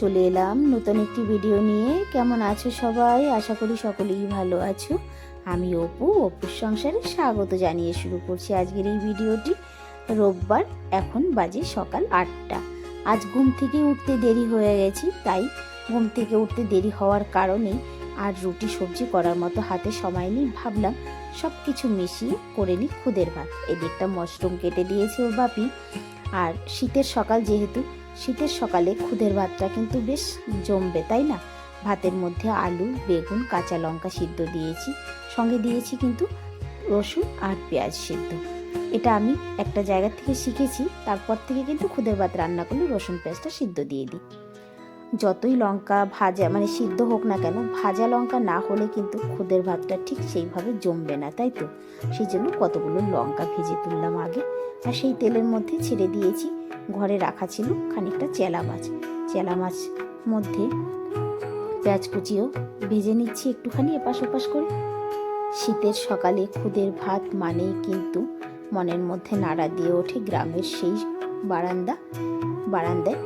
চলে এলাম নতুন একটি ভিডিও নিয়ে। কেমন আছো সবাই? আশা করি সকলেই ভালো আছো। আমি অপু, অপুর সংসারে স্বাগত জানিয়ে শুরু করছি আজকের এই ভিডিওটি রোববার, এখন বাজে সকাল আটটা। আজ ঘুম থেকে উঠতে দেরি হয়ে গেছি, তাই ঘুম থেকে উঠতে দেরি হওয়ার কারণেই আর রুটি সবজি করার মতো হাতে সময় নেই। ভাবলাম সব কিছু মিশিয়ে করে নিই খুদের ভাত। এদিকটা মশরুম কেটে দিয়েছে ওর বাপি। আর শীতের সকাল যেহেতু শীতের সকালে খুদের ভাতটা কিন্তু বেশ জমবে, তাই না? ভাতের মধ্যে আলু, বেগুন, কাঁচা লঙ্কা সিদ্ধ দিয়েছি। সঙ্গে দিয়েছি কিন্তু রসুন আর পেঁয়াজ সিদ্ধ। এটা আমি একটা জায়গা থেকে শিখেছি, তারপর থেকে কিন্তু খুদের ভাত রান্না করলে রসুন, পেঁয়াজটা সিদ্ধ দিয়ে দিই। যতই লঙ্কা ভাজা মানে সিদ্ধ হোক না কেন, ভাজা লঙ্কা না হলে কিন্তু খুদের ভাতটা ঠিক সেইভাবে জমবে না, তাই তো? সেই জন্য কতগুলো লঙ্কা ভেজে তুললাম আগে। আর সেই তেলের মধ্যে ছেড়ে দিয়েছি ঘরে রাখা ছিল খানিকটা চেলা মাছ। চেলা মাছ মধ্যে পেঁয়াজ কুচিও ভেজে নিচ্ছি একটুখানি এপাশ ওপাশ করে। শীতের সকালে খুদের ভাত মানেই কিন্তু মনের মধ্যে নাড়া দিয়ে ওঠে গ্রামের সেই বারান্দা। বারান্দায়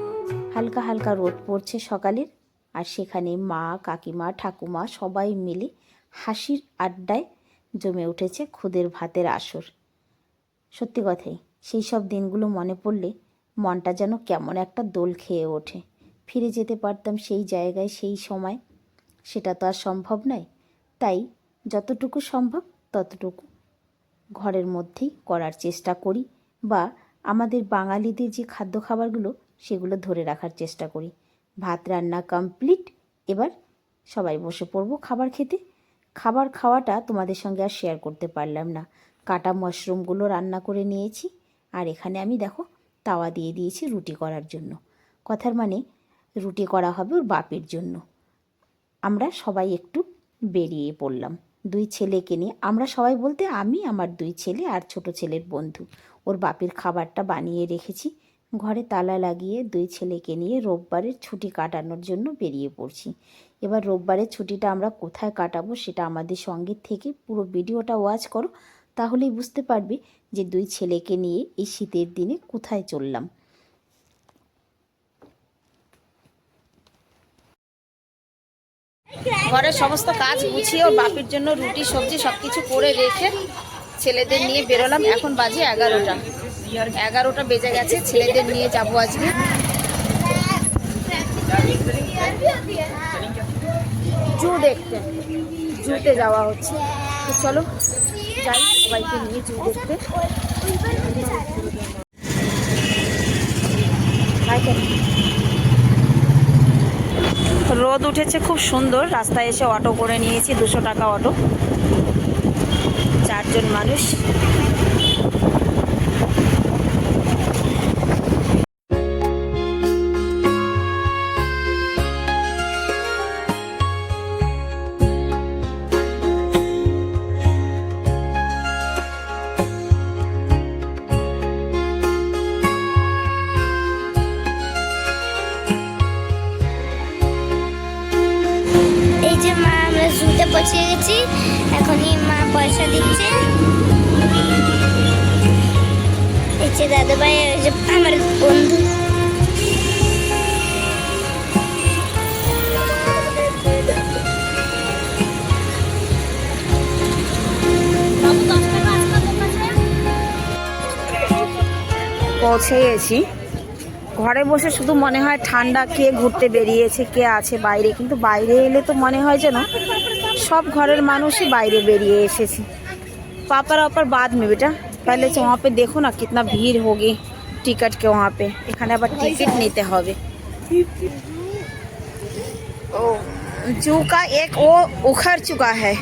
হালকা হালকা রোদ পড়ছে সকালের। আর সেখানে মা, কাকিমা, ঠাকুমা সবাই মিলে হাসির আড্ডায় জমে উঠেছে খুদের ভাতের আসর। সত্যি কথাই, সেই সব দিনগুলো মনে পড়লে মনটা যেন কেমন একটা দোল খেয়ে ওঠে। ফিরে যেতে পারতাম সেই জায়গায়, সেই সময়। সেটা তো আর সম্ভব নয়। তাই যতটুকু সম্ভব ততটুকু। ঘরের মধ্যেই করার চেষ্টা করি বা আমাদের বাঙালিদের যে খাদ্য খাবারগুলো, সেগুলো ধরে রাখার চেষ্টা করি। ভাত রান্না কমপ্লিট এবার সবাই বসে পড়ব খাবার খেতে। খাবার খাওয়াটা তোমাদের সঙ্গে আর শেয়ার করতে পারলাম না। কাটা মাশরুমগুলো রান্না করে নিয়েছি। আর এখানে আমি দেখো তাওয়া দিয়ে দিয়েছি রুটি করার জন্য। কথার মানে রুটি করা হবে ওর বাপের জন্য। আমরা সবাই একটু বেরিয়ে পড়লাম। দুই ছেলেকে নিয়ে, আমরা সবাই বলতে আমি, আমার দুই ছেলে আর ছোট ছেলের বন্ধু। ওর বাপের খাবারটা বানিয়ে রেখেছি। ঘরে তালা লাগিয়ে দুই ছেলেকে নিয়ে রোববারের ছুটি কাটানোর জন্য বেরিয়ে পড়ছি। এবার রোববারের ছুটিটা আমরা কোথায় কাটাবো সেটা আমাদের সঙ্গে থেকে পুরো ভিডিওটা ওয়াচ করো, তাহলেই বুঝতে পারবে যে দুই ছেলেকে নিয়ে এই শীতের দিনে কোথায় চললাম। ঘরের সমস্ত কাজ গুছিয়ে ওর বাপের জন্য রুটি, সবজি সব কিছু করে রেখে ছেলেদের নিয়ে বেরোলাম। এখন বাজে এগারোটা। এগারোটা বেজে গেছে, ছেলেদের নিয়ে যাব আজকে। জু দেখতে, জুতে যাওয়া হচ্ছে। চলো। যাই, সবাইকে নিয়ে দেখতে রোদ উঠেছে খুব সুন্দর, রাস্তায় এসে অটো করে নিয়েছি, দুশো টাকা অটো চারজন মানুষ। পৌঁছে গেছি এখনই মা পয়সা দিচ্ছে। এই যে দাদা ভাই ওই যে আমার বন্ধু। পৌঁছে গেছি ঘরে বসে শুধু মনে হয় ঠান্ডা, কে ঘুরতে বেরিয়েছে, কে আছে বাইরে। কিন্তু বাইরে এলে তো মনে হয় যেন সব ঘরের মানুষই বাইরে বেরিয়ে এসেছে पापा ऊपर बाद में बेटा पहले से वहाँ पे देखो ना कितना भीड़ होगी टिकट के वहाँ पे এখানে আবার টিকিট নিতে হবে ओ जू का एक वो उखड़ चुका है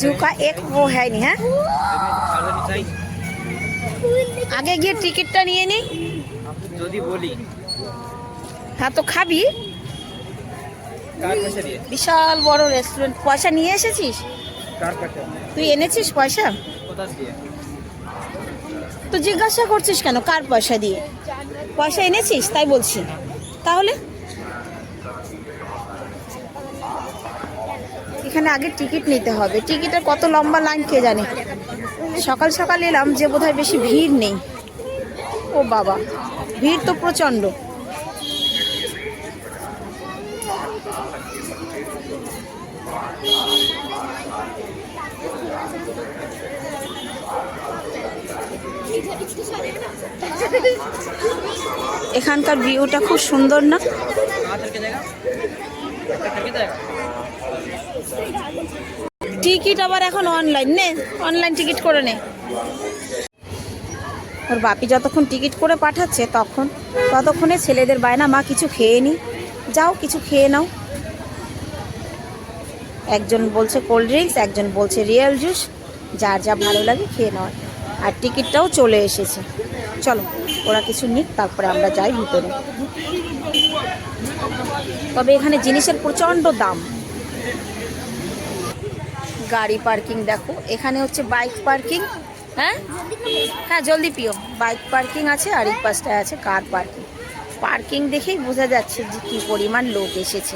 जू का एक वो है नहीं है আগে গিয়ে টিকিটটা নিয়ে নি যদি বলি হ্যাঁ তো খাবি কার পয়সা দিয়ে বিশাল বড় রেস্টুরেন্ট পয়সা নিয়ে এসেছিস? তুই এনেছিস পয়সা? তো জিজ্ঞাসা করছিস কেন? কার পয়সা দিয়ে? পয়সা এনেছিস? তাই বলছি। তাহলে? এখানে আগে টিকিট নিতে হবে। টিকিটের কত লম্বা লাইন কে জানে? সকাল সকাল এলাম যে বোধহয় বেশি ভিড় নেই। ও বাবা ভিড় তো প্রচণ্ড। এখানকার ভিউটা খুব সুন্দর না? টিকিট আবার এখন অনলাইন নে? অনলাইন টিকিট করে নে। ওর বাপি যতক্ষণ টিকিট করে পাঠাচ্ছে তখন ততক্ষণে ছেলেদের বায়না, মা, কিছু খেয়ে নি। যাও, কিছু খেয়ে নাও। একজন বলছে কোল্ড ড্রিঙ্কস একজন বলছে রিয়েল জুস যার যা ভালো লাগে খেয়ে নেওয়ার আর টিকিটটাও চলে এসেছে। চলো, ওরা কিছু নিক, তারপরে আমরা যাই ভিতরে। তবে এখানে জিনিসের প্রচণ্ড দাম। গাড়ি পার্কিং দেখো, এখানে হচ্ছে বাইক পার্কিং হ্যাঁ? হ্যাঁ জলদি পিও। বাইক পার্কিং আছে, আর এই পাশটায় আছে কার পার্কিং পার্কিং দেখেই বোঝা যাচ্ছে যে কী পরিমাণ লোক এসেছে।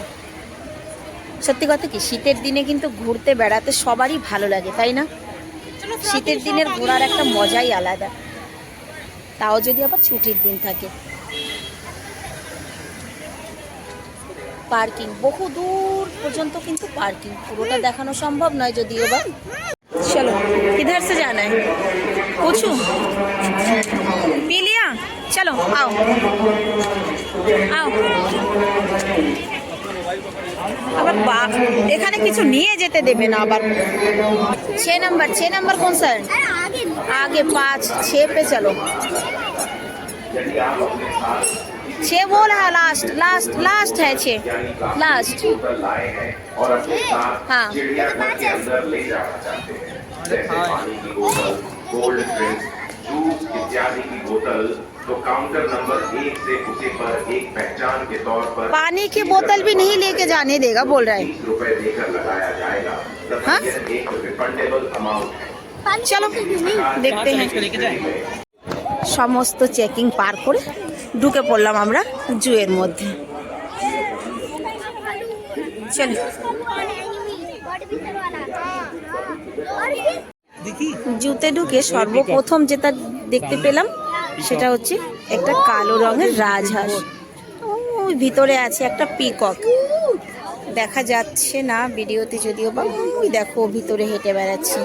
সত্যি কথা কি শীতের দিনে কিন্তু ঘুরতে বেড়াতে সবারই ভালো লাগে তাই না? শীতের দিনের ঘোরার একটা মজাই আলাদা। তাও যদি আবার ছুটির দিন থাকে। পার্কিং বহু দূর পর্যন্ত কিন্তু পার্কিং পুরোটা দেখানো সম্ভব নয় যদিও এবার। চলো কিধার সে জানা কচু পিলিয়া চলো আও। আও। আবার বাঘ এখানে কিছু নিয়ে যেতে দেবে না আবার ছ নাম্বার ছ নাম্বার কোন স্যার आगे पाँच छः पे चलो छः बोल है लास्ट लास्ट लास्ट है छः लास्ट लाए हैं और अपने साथ हाँ चिड़ियाघर के अंदर ले जाना चाहते हैं जैसे पानी की बोतल कोल्ड ड्रिंक जूस इत्यादि की बोतल तो काउंटर नंबर एक से उसे पर एक पहचान के तौर पर पानी की बोतल भी नहीं लेके जाने देगा बोल रहा है तीस रुपए देकर लगाया जाएगा तथा हाँ? यह एक रिफंडेबल अमाउंट है চলো দেখতে कहाँ हैं चले के जाए সমস্ত চেকিং পার করে ঢুকে পড়লাম আমরা জুয়ের মধ্যে চলো জুতে ঢুকে সর্বপ্রথম যেটা দেখতে পেলাম সেটা হচ্ছে একটা কালো রঙের রাজহাঁস। ওই ভিতরে আছে একটা পিকক দেখা যাচ্ছে না ভিডিওতে যদিও বা। ওই দেখো ভিতরে হেঁটে বেড়াচ্ছে।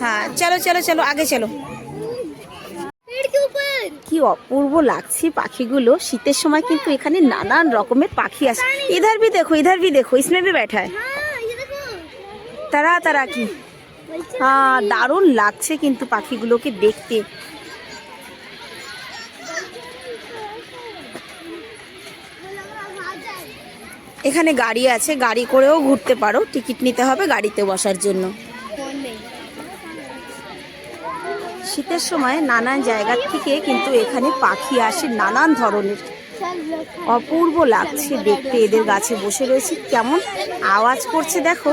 হ্যাঁ চলো চলো চলো, আগে চলো। কি অপূর্ব লাগছে পাখিগুলো। শীতের সময় কিন্তু এখানে নানান রকমের পাখি আছে ইধার ভি দেখো, ইধার ভি দেখো ইসমে বি ব্যাঠায় তারা তারা কি? হ্যাঁ দারুণ লাগছে কিন্তু পাখিগুলোকে দেখতে। এখানে গাড়ি আছে, গাড়ি করেও ঘুরতে পারো। টিকিট নিতে হবে গাড়িতে বসার জন্য। শীতের সময় নানান জায়গার থেকে কিন্তু এখানে পাখি আসে নানান ধরনের। অপূর্ব লাগছে দেখতে, এদের গাছে বসে রয়েছে। কেমন আওয়াজ করছে দেখো।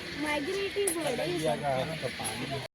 Di sini, di sini.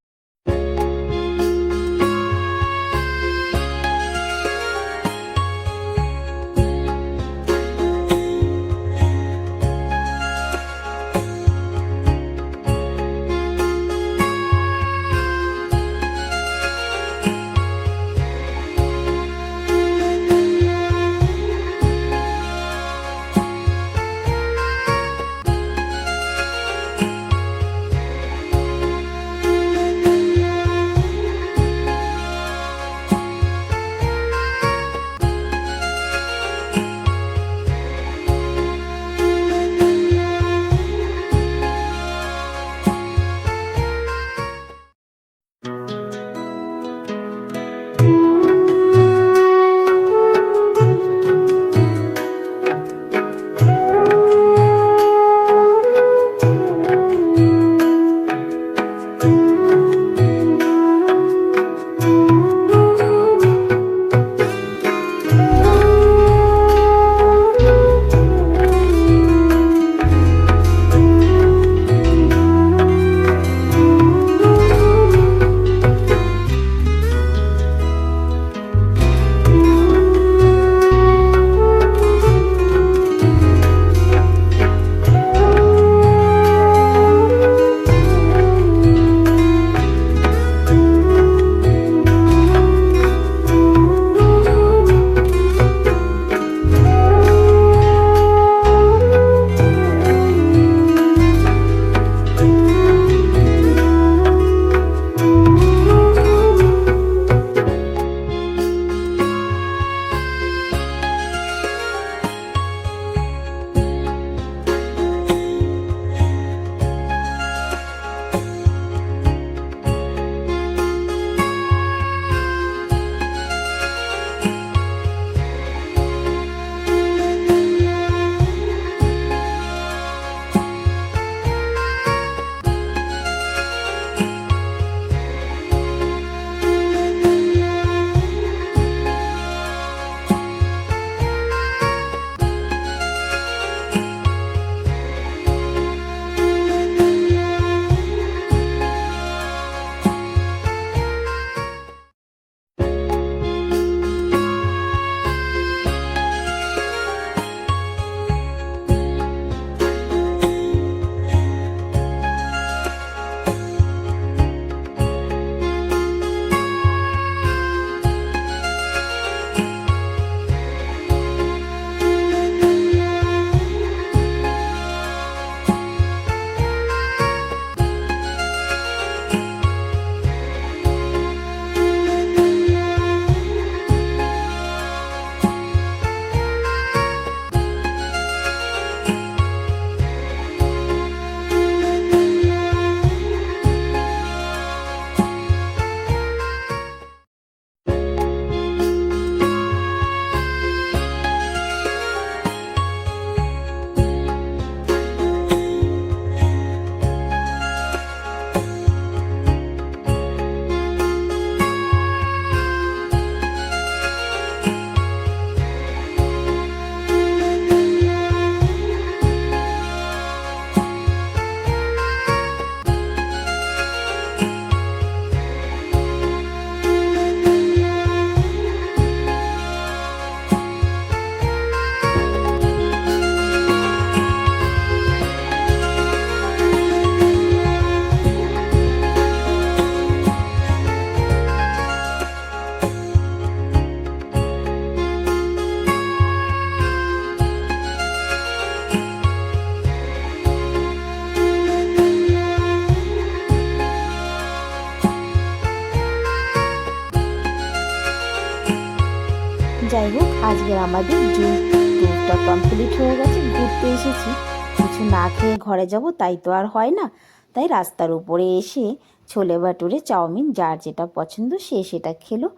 যাই হোক আজকের আমাদের জুন ট্যুরটা কমপ্লিট হয়ে গেছে, ঘুরতে এসেছি। কিছু না খেয়ে ঘরে যাব, তাই তো আর হয় না। তাই রাস্তার উপরে এসে ছোলে ভাটুরে চাউমিন, যার যেটা পছন্দ সে সেটা খেলো।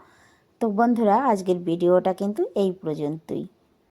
তো বন্ধুরা, আজকের ভিডিওটা কিন্তু এই পর্যন্তই।